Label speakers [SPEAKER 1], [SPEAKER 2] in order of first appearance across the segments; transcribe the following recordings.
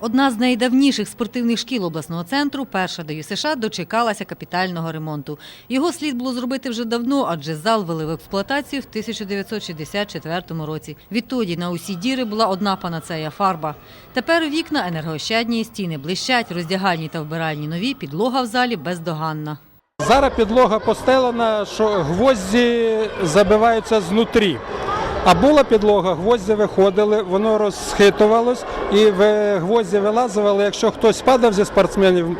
[SPEAKER 1] Одна з найдавніших спортивних шкіл обласного центру, перша до США, дочекалася капітального ремонту. Його слід було зробити вже давно, адже зал ввели в експлуатацію в 1964 році. Відтоді на усі діри була одна панацея фарба. Тепер вікна енергоощадні, стіни блищать, роздягальні та вбиральні нові, підлога в залі бездоганна.
[SPEAKER 2] Зараз підлога постелена, що гвозді забиваються знутрі. А була підлога, гвозді виходили, воно розхитувалось і в гвозді вилазили. Якщо хтось падав зі спортсменів,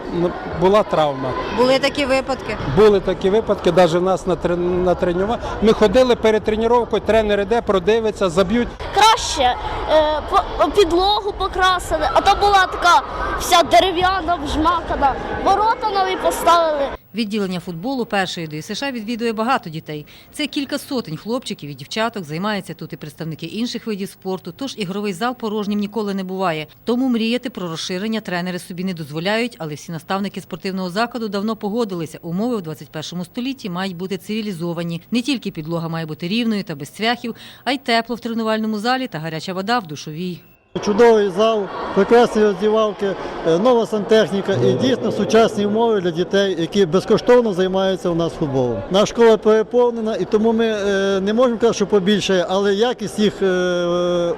[SPEAKER 2] була травма.
[SPEAKER 1] Були такі випадки.
[SPEAKER 2] Були такі випадки, навіть нас на, трен- на тренування. Ми ходили перед тренуванням, тренер іде, продивиться, заб'ють.
[SPEAKER 3] краще е, по- підлогу покрасили, а то була така вся дерев'яна, вжмакана. Ворота нові поставили.
[SPEAKER 1] Відділення футболу першої до США відвідує багато дітей. Це кілька сотень хлопчиків і дівчаток. Займаються тут і представники інших видів спорту. Тож ігровий зал порожнім ніколи не буває. Тому мріяти про розширення тренери собі не дозволяють, але всі наставники спортивного закладу давно погодилися. Умови в 21 столітті мають бути цивілізовані. Не тільки підлога має бути рівною та без цвяхів, а й тепло в тренувальному залі та гаряча вода в душовій.
[SPEAKER 4] Чудовий зал, прекрасні роздівалки, е, нова сантехніка і дійсно сучасні умови для дітей, які безкоштовно займаються у нас футболом. Наша школа переповнена, і тому ми е, не можемо казати, що побільшає, але якість їх е,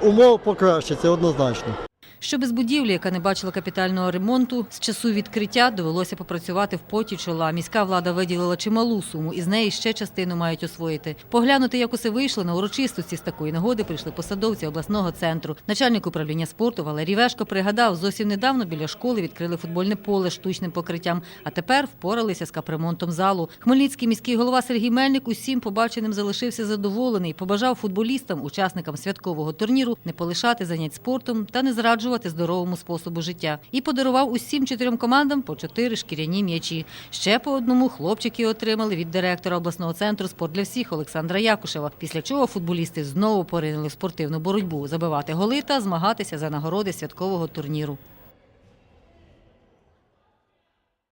[SPEAKER 4] умов покращиться однозначно.
[SPEAKER 1] Що без будівлі, яка не бачила капітального ремонту, з часу відкриття довелося попрацювати в поті чола. Міська влада виділила чималу суму, і з неї ще частину мають освоїти. Поглянути, як усе вийшло на урочистості з такої нагоди прийшли посадовці обласного центру. Начальник управління спорту Валерій Вешко пригадав, зовсім недавно біля школи відкрили футбольне поле з штучним покриттям, а тепер впоралися з капремонтом залу. Хмельницький міський голова Сергій Мельник усім побаченим залишився задоволений. Побажав футболістам, учасникам святкового турніру, не полишати занять спортом та не зраджувати здоровому способу життя. І подарував усім чотирьом командам по чотири шкіряні м'ячі. Ще по одному хлопчики отримали від директора обласного центру спорт для всіх Олександра Якушева. Після чого футболісти знову поринули в спортивну боротьбу, забивати голи та змагатися за нагороди святкового турніру.